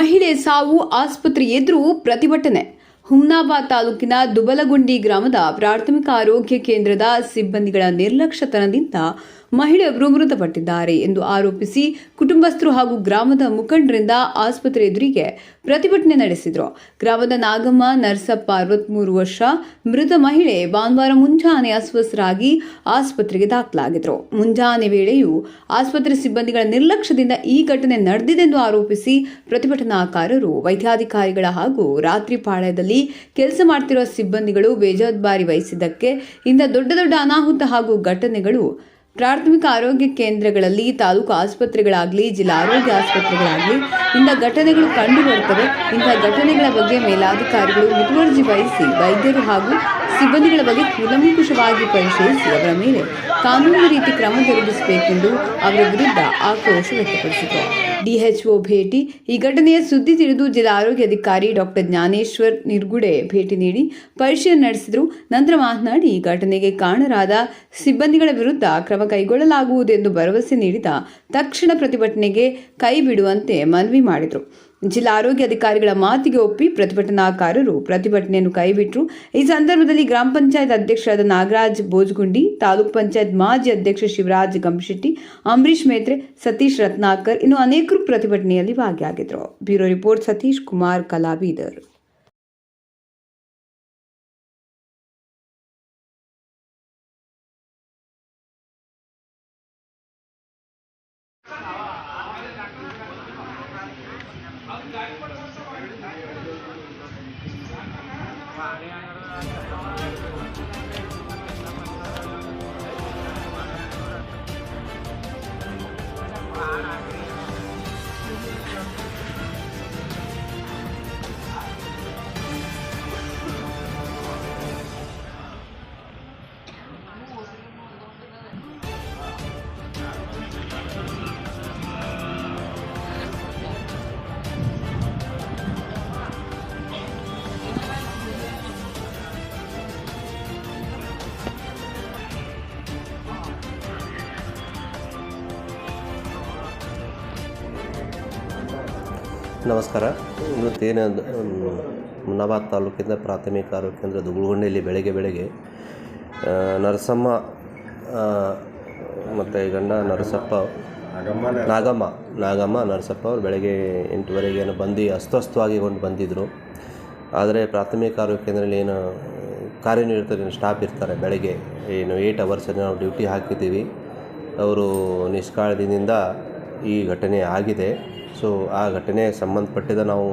ಮಹಿಳೆ ಸಾವು ಆಸ್ಪತ್ರೆ ಎದುರು ಪ್ರತಿಭಟನೆ. ಹುಮ್ನಾಬಾದ್ ತಾಲೂಕಿನ ದುಬಲಗುಂಡಿ ಗ್ರಾಮದ ಪ್ರಾಥಮಿಕ ಆರೋಗ್ಯ ಕೇಂದ್ರದ ಸಿಬ್ಬಂದಿಗಳ ನಿರ್ಲಕ್ಷ್ಯತನದಿಂದ ಮಹಿಳೆಯೊಬ್ಬರು ಮೃತಪಟ್ಟಿದ್ದಾರೆ ಎಂದು ಆರೋಪಿಸಿ ಕುಟುಂಬಸ್ಥರು ಹಾಗೂ ಗ್ರಾಮದ ಮುಖಂಡರಿಂದ ಆಸ್ಪತ್ರೆ ಎದುರಿಗೆ ಪ್ರತಿಭಟನೆ ನಡೆಸಿದರು. ಗ್ರಾಮದ ನಾಗಮ್ಮ, ನರ್ಸಪ್ಪ ಅರವತ್ಮೂರು ವರ್ಷ, ಮೃತ ಮಹಿಳೆ ಭಾನುವಾರ ಮುಂಜಾನೆ ಅಸ್ವಸ್ಥರಾಗಿ ಆಸ್ಪತ್ರೆಗೆ ದಾಖಲಾಗಿದ್ರು ಮುಂಜಾನೆ ವೇಳೆಯೂ ಆಸ್ಪತ್ರೆ ಸಿಬ್ಬಂದಿಗಳ ನಿರ್ಲಕ್ಷ್ಯದಿಂದ ಈ ಘಟನೆ ನಡೆದಿದೆಂದು ಆರೋಪಿಸಿ ಪ್ರತಿಭಟನಾಕಾರರು, ವೈದ್ಯಾಧಿಕಾರಿಗಳ ಹಾಗೂ ರಾತ್ರಿ ಪಾಳ್ಯದಲ್ಲಿ ಕೆಲಸ ಮಾಡ್ತಿರುವ ಸಿಬ್ಬಂದಿಗಳು ಬೇಜವಾಬ್ದಾರಿ ವಹಿಸಿದ್ದಕ್ಕೆ ಇಂಥ ದೊಡ್ಡ ದೊಡ್ಡ ಅನಾಹುತ ಹಾಗೂ ಘಟನೆಗಳು ಪ್ರಾಥಮಿಕ ಆರೋಗ್ಯ ಕೇಂದ್ರಗಳಲ್ಲಿ ತಾಲೂಕು ಆಸ್ಪತ್ರೆಗಳಾಗಲಿ, ಜಿಲ್ಲಾ ಆರೋಗ್ಯ ಆಸ್ಪತ್ರೆಗಳಾಗಲಿ ಇಂಥ ಘಟನೆಗಳು ಕಂಡು ಬರುತ್ತವೆ ಇಂಥ ಘಟನೆಗಳ ಬಗ್ಗೆ ಮೇಲಾಧಿಕಾರಿಗಳು ಮುತುವರ್ಜಿ ವಹಿಸಿ ವೈದ್ಯರು ಹಾಗೂ ಸಿಬ್ಬಂದಿಗಳ ಬಗ್ಗೆ ಕೂಲಂಕುಷವಾಗಿ ಪರಿಶೀಲಿಸಿ ಅವರ ಮೇಲೆ ಕಾನೂನು ರೀತಿ ಕ್ರಮ ಜರುಗಿಸಬೇಕೆಂದು ಅವರ ವಿರುದ್ಧ ಆಕ್ರೋಶ ವ್ಯಕ್ತಪಡಿಸಿದರು ಡಿಎಚ್ಒ ಭೇಟಿ, ಈ ಘಟನೆಯ ಸುದ್ದಿ ತಿಳಿದು ಜಿಲ್ಲಾ ಆರೋಗ್ಯ ಅಧಿಕಾರಿ ಡಾಕ್ಟರ್ ಜ್ಞಾನೇಶ್ವರ್ ನಿರ್ಗುಡೆ ಭೇಟಿ ನೀಡಿ ಪರಿಶೀಲನೆ ನಡೆಸಿದರು. ನಂತರ ಮಾತನಾಡಿ, ಈ ಘಟನೆಗೆ ಕಾರಣರಾದ ಸಿಬ್ಬಂದಿಗಳ ವಿರುದ್ಧ ಕ್ರಮ ಕೈಗೊಳ್ಳಲಾಗುವುದೆಂದು ಭರವಸೆ ನೀಡಿದ ತಕ್ಷಣ ಪ್ರತಿಭಟನೆಗೆ ಕೈ ಬಿಡುವಂತೆ ಮನವಿ ಮಾಡಿದರು. ಜಿಲ್ಲಾ ಆರೋಗ್ಯ ಅಧಿಕಾರಿಗಳ ಮಾತಿಗೆ ಒಪ್ಪಿ ಪ್ರತಿಭಟನಾಕಾರರು ಪ್ರತಿಭಟನೆಯನ್ನು ಕೈಬಿಟ್ಟರು ಈ ಸಂದರ್ಭದಲ್ಲಿ ಗ್ರಾಮ ಪಂಚಾಯತ್ ಅಧ್ಯಕ್ಷರಾದ ನಾಗರಾಜ್ ಬೋಜ್ಗುಂಡಿ ತಾಲೂಕ್ ಪಂಚಾಯತ್ ಮಾಜಿ ಅಧ್ಯಕ್ಷ ಶಿವರಾಜ್ ಗಂಶೆಟ್ಟಿ ಅಂಬರೀಶ್ ಮೇತ್ರೆ, ಸತೀಶ್ ರತ್ನಾಕರ್ ಇನ್ನು ಅನೇಕರು ಪ್ರತಿಭಟನೆಯಲ್ಲಿ ಭಾಗಿಯಾಗಿದ್ದರು bureau report Satish Kumar Thank you. ನಮಸ್ಕಾರ. ಇವತ್ತೇನು ಮುನ್ನಾಬಾದ್ ತಾಲೂಕಿಂದ ಪ್ರಾಥಮಿಕ ಆರೋಗ್ಯ ಕೇಂದ್ರ ದುಗುಳಗುಂಡಿಯಲ್ಲಿ ಬೆಳಗ್ಗೆ ಬೆಳಗ್ಗೆ ನರಸಮ್ಮ ಮತ್ತು ಗಂಡ ನರಸಪ್ಪ ನಾಗಮ್ಮ ನಾಗಮ್ಮ, ನರಸಪ್ಪ ಅವರು ಬೆಳಗ್ಗೆ ಎಂಟುವರೆಗೆ ಏನೋ ಬಂದು ಅಸ್ವಸ್ಥವಾಗಿ ಕೊಂಡು ಬಂದಿದ್ದರು ಆದರೆ ಪ್ರಾಥಮಿಕ ಆರೋಗ್ಯ ಕೇಂದ್ರದಲ್ಲಿ ಏನು ಕಾರ್ಯನಿರತ ಸ್ಟಾಫ್ ಇರ್ತಾರೆ ಬೆಳಗ್ಗೆ, ಏನು ಏಯ್ಟ್ ಅವರ್ಸ್ ನಾವು ಡ್ಯೂಟಿ ಹಾಕಿದ್ದೀವಿ. ಅವರು ನಿಷ್ಕಾಳದಿಂದ ಈ ಘಟನೆ ಆಗಿದೆ. ಸೊ ಆ ಘಟನೆಗೆ ಸಂಬಂಧಪಟ್ಟಿದ ನಾವು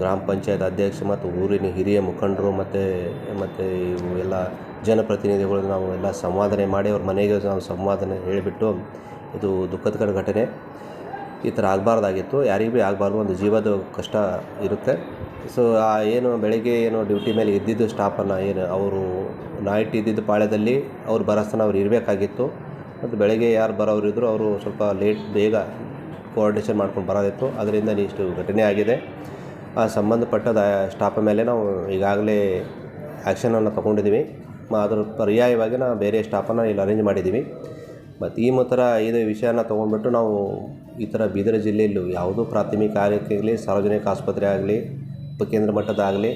ಗ್ರಾಮ ಪಂಚಾಯತ್ ಅಧ್ಯಕ್ಷ ಮತ್ತು ಊರಿನ ಹಿರಿಯ ಮುಖಂಡರು ಮತ್ತು ಮತ್ತು ಇವು ಎಲ್ಲ ಜನಪ್ರತಿನಿಧಿಗಳು ನಾವು ಎಲ್ಲ ಸಂವಾದನೆ ಮಾಡಿ ಅವ್ರ ಮನೆಗೆ ನಾವು ಸಂವಾದನೆ ಹೇಳಿಬಿಟ್ಟು ಇದು ದುಃಖದ ಘಟನೆ. ಈ ಥರ ಆಗಬಾರ್ದಾಗಿತ್ತು. ಯಾರಿಗೂ ಭೀ ಆಗಬಾರ್ದು, ಒಂದು ಜೀವದ ಕಷ್ಟ ಇರುತ್ತೆ. ಸೊ ಆ ಏನು ಬೆಳಗ್ಗೆ ಏನು ಡ್ಯೂಟಿ ಮೇಲೆ ಇದ್ದಿದ್ದು ಸ್ಟಾಫನ್ನು ಏನು ಅವರು ನೈಟ್ ಇದ್ದಿದ್ದು ಪಾಳ್ಯದಲ್ಲಿ ಅವ್ರು ಬರೋಸ್ತನ ಅವ್ರು ಇರಬೇಕಾಗಿತ್ತು. ಮತ್ತು ಬೆಳಗ್ಗೆ ಯಾರು ಬರೋರು ಇದ್ದರು ಅವರು ಸ್ವಲ್ಪ ಲೇಟ್ ಬೇಗ ಕೋಆರ್ಡಿನೇಷನ್ ಮಾಡ್ಕೊಂಡು ಬರೋದಿತ್ತು. ಅದರಿಂದ ಇಷ್ಟು ಘಟನೆ ಆಗಿದೆ. ಆ ಸಂಬಂಧಪಟ್ಟದ ಸ್ಟಾಫ ಮೇಲೆ ನಾವು ಈಗಾಗಲೇ ಆ್ಯಕ್ಷನನ್ನು ತೊಗೊಂಡಿದ್ದೀವಿ ಅದರ ಪರ್ಯಾಯವಾಗಿ ನಾವು ಬೇರೆ ಸ್ಟಾಪನ್ನು ಇಲ್ಲಿ ಅರೇಂಜ್ ಮಾಡಿದ್ದೀವಿ ಮತ್ತು ಈ ಥರ ಇದೇ ವಿಷಯನ ತೊಗೊಂಡ್ಬಿಟ್ಟು ನಾವು ಈ ಥರ ಬೀದರ್ ಜಿಲ್ಲೆಯಲ್ಲೂ ಯಾವುದೂ ಪ್ರಾಥಮಿಕ ಆಗಲಿ ಸಾರ್ವಜನಿಕ ಆಸ್ಪತ್ರೆ ಆಗಲಿ, ಉಪಕೇಂದ್ರ ಮಟ್ಟದಾಗಲಿ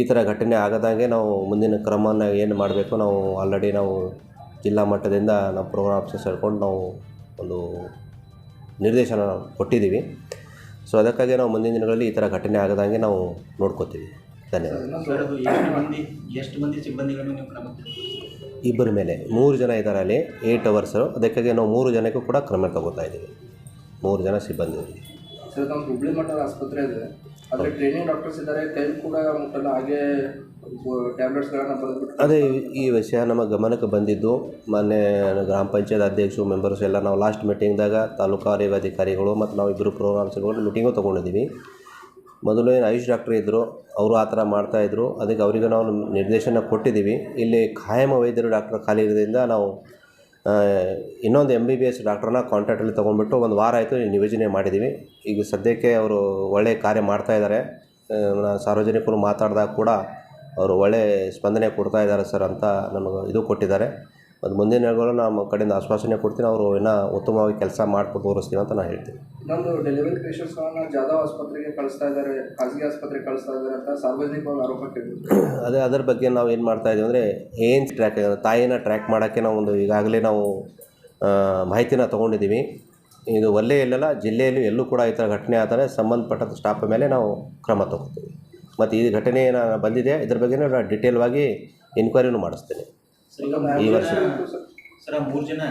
ಈ ಥರ ಘಟನೆ ಆಗದಾಗೆ ನಾವು ಮುಂದಿನ ಕ್ರಮನ ಏನು ಮಾಡಬೇಕು ನಾವು ಆಲ್ರೆಡಿ ನಾವು ಜಿಲ್ಲಾ ಮಟ್ಟದಿಂದ ನಾವು ಪ್ರೋಗ್ರಾಮ್ಸ್ ಸೇರ್ಕೊಂಡು ನಾವು ಒಂದು ನಿರ್ದೇಶನ ಕೊಟ್ಟಿದ್ದೀವಿ. ಸೊ ಅದಕ್ಕಾಗಿ ನಾವು ಮುಂದಿನ ದಿನಗಳಲ್ಲಿ ಈ ಥರ ಘಟನೆ ಆಗದಂಗೆ ನಾವು ನೋಡ್ಕೋತೀವಿ. ಧನ್ಯವಾದ? ಇಬ್ಬರ ಮೇಲೆ. ಮೂರು ಜನ ಇದ್ದಾರೆ ಅಲ್ಲಿ ಏಯ್ಟ್ ಅವರ್ಸು ಅದಕ್ಕಾಗಿ ನಾವು ಮೂರು ಜನಕ್ಕೂ ಕೂಡ ಕ್ರಮ ತಗೋತಾ ಇದ್ದೀವಿ. ಮೂರು ಜನ ಸಿಬ್ಬಂದಿ ಸರ್ ನಮ್ಮ ಹುಬ್ಳಿ ಮಟ್ಟದ ಆಸ್ಪತ್ರೆ ಇದೆ. ಆದರೆ ಟ್ರೈನಿಂಗ್ ಡಾಕ್ಟರ್ಸ್ ಇದ್ದಾರೆ. ಕೈ ಕೂಡ ಮುಟ್ಟಲ್ಲ ಹಾಗೆ ಟ್ಯಾಬ್ಲೆಟ್ಸ್ಗಳನ್ನು ಬರೆದ್ಬಿಟ್ಟು ಅದೇ ಈ ವಿಷಯ ನಮ್ಮ ಗಮನಕ್ಕೆ ಬಂದಿದ್ದು. ಮೊನ್ನೆ ಗ್ರಾಮ ಪಂಚಾಯತ್ ಅಧ್ಯಕ್ಷರು ಮೆಂಬರ್ಸ್ ಎಲ್ಲ ನಾವು ಲಾಸ್ಟ್ ಮೀಟಿಂಗ್ದಾಗ ತಾಲೂಕು ಆರೋಗ್ಯ ಅಧಿಕಾರಿಗಳು ಮತ್ತು ನಾವು ಇಬ್ಬರು ಪ್ರೋಗ್ರಾಮ್ಸ್ಗಳು ಮೀಟಿಂಗು ತೊಗೊಂಡಿದ್ದೀವಿ. ಮೊದಲು ಏನು ಆಯುಷ್ ಡಾಕ್ಟ್ರ್ ಇದ್ದರು ಅವರು ಆ ಥರ ಮಾಡ್ತಾಯಿದ್ರು ಅದಕ್ಕೆ ಅವರಿಗೆ ನಾವು ನಿರ್ದೇಶನ ಕೊಟ್ಟಿದ್ದೀವಿ. ಇಲ್ಲಿ ಖಾಯಂ ವೈದ್ಯರು ಡಾಕ್ಟರ್ ಖಾಲಿ ಇರೋದ್ರಿಂದ ನಾವು ಇನ್ನೊಂದು ಎಂ ಬಿ ಬಿ ಎಸ್ ಡಾಕ್ಟ್ರನ್ನ ಕಾಂಟ್ಯಾಕ್ಟಲ್ಲಿ ತೊಗೊಂಡ್ಬಿಟ್ಟು ಒಂದು ವಾರ ಆಯಿತು ನಿಯೋಜನೆ ಮಾಡಿದ್ದೀವಿ ಈಗ ಸದ್ಯಕ್ಕೆ ಅವರು ಒಳ್ಳೆಯ ಕಾರ್ಯ ಮಾಡ್ತಾ ಇದ್ದಾರೆ ಸಾರ್ವಜನಿಕರು ಮಾತಾಡಿದಾಗ ಕೂಡ ಅವರು ಒಳ್ಳೆಯ ಸ್ಪಂದನೆ ಕೊಡ್ತಾ ಇದ್ದಾರೆ ಸರ್ ಅಂತ ನಮಗೆ ಇದು ಕೊಟ್ಟಿದ್ದಾರೆ. ಮತ್ತು ಮುಂದಿನ ದಿನಗಳು ನಮ್ಮ ಕಡೆಯಿಂದ ಆಶ್ವಾಸನೆ ಕೊಡ್ತೀನಿ ಅವರು ಇನ್ನೂ ಉತ್ತಮವಾಗಿ ಕೆಲಸ ಮಾಡಿಕೊಟ್ಟು ತೋರಿಸ್ತೀನಿ ಅಂತ ನಾನು ಹೇಳ್ತೀನಿ. ಇನ್ನೊಂದು ಡೆಲಿವರಿ ಪೇಷಂಟ್ಸ್ಗಳನ್ನ ಜಾಧವ್ ಆಸ್ಪತ್ರೆಗೆ ಕಳಿಸ್ತಾ ಇದ್ದಾರೆ ಖಾಸಗಿ ಆಸ್ಪತ್ರೆಗೆ ಕಳಿಸ್ತಾ ಇದ್ದಾರೆ ಅಂತ ಸಾರ್ವಜನಿಕವಾಗಿ ಆರೋಪ ಕೇಳಿದ್ರು. ಅದೇ ಅದರ ಬಗ್ಗೆ ನಾವು ಏನು ಮಾಡ್ತಾ ಇದ್ದೀವಿ ಅಂದರೆ ಏನು ಟ್ರ್ಯಾಕ್ ತಾಯಿನ ಟ್ರ್ಯಾಕ್ ಮಾಡೋಕ್ಕೆ ನಾವು ಒಂದು ಈಗಾಗಲೇ ನಾವು ಮಾಹಿತಿನ ತೊಗೊಂಡಿದ್ದೀವಿ. ಇದು ಒಲ್ಲೇ ಇಲ್ಲಲ್ಲ ಜಿಲ್ಲೆಯಲ್ಲೂ ಎಲ್ಲೂ ಕೂಡ ಈ ಥರ ಘಟನೆ ಆದರೆ ಸಂಬಂಧಪಟ್ಟ ಸ್ಟಾಫ್ ಮೇಲೆ ನಾವು ಕ್ರಮ ತಗೋತೀವಿ. ಮತ್ತು ಈ ಘಟನೆ ಏನು ಬಂದಿದೆ ಇದ್ರ ಬಗ್ಗೆ ನಾನು ಡಿಟೇಲ್ವಾಗಿ ಎನ್ಕ್ವೈರಿನೂ ಮಾಡಿಸ್ತೇನೆ. ಈ ವರ್ಷ. ಸರ್ ಮೂರು ಜನ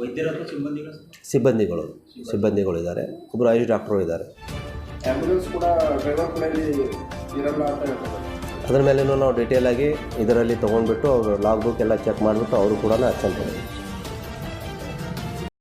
ವೈದ್ಯರ ಸಿಬ್ಬಂದಿಗಳು? ಸಿಬ್ಬಂದಿಗಳು ಸಿಬ್ಬಂದಿಗಳು ಇದ್ದಾರೆ. ಒಬ್ಬರು ಆಯುಷ್ ಡಾಕ್ಟ್ರು ಇದ್ದಾರೆ. ಆ್ಯಂಬುಲೆನ್ಸ್ ಕೂಡ ಡ್ರೈವರ್ ಕೂಡ ಇಲ್ಲಿ ಇರಲ್ಲ ಅಂತ ಹೇಳ್ತಾರೆ. ಅದ್ರ ಮೇಲೂ ನಾವು ಆಗಿ ಇದರಲ್ಲಿ ತೊಗೊಂಡ್ಬಿಟ್ಟು ಅವರು ಲಾಗ್ ಬುಕ್ ಎಲ್ಲ ಚೆಕ್ ಮಾಡಿಬಿಟ್ಟು ಅವರು ಕೂಡ ತಗೊಂಡು